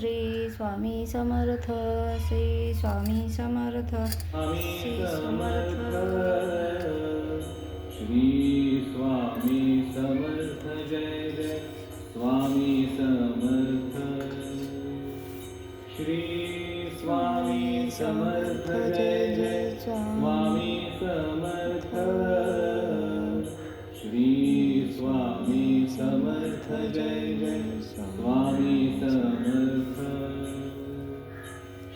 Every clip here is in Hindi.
श्री स्वामी समर्थ श्री स्वामी समर्थ स्वामी समर्थ। श्री स्वामी समर्थ जय जय। स्वामी समर्थ। श्री स्वामी समर्थ जय जय। स्वामी समर्थ। श्री स्वामी समर्थ जय जय। स्वामी समर्थ।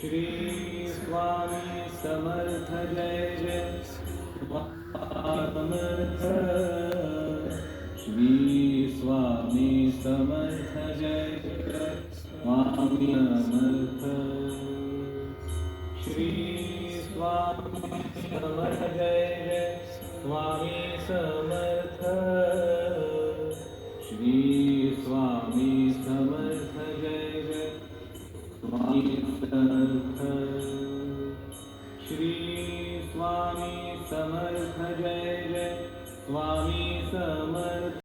श्री स्वामी समर्थ जय जय समर्थ श्री स्वामी समर्थ जय जय स्वामी समर्थ श्री स्वामी समर्थ जय जय स्वामी समर्थ श्री स्वामी समर्थ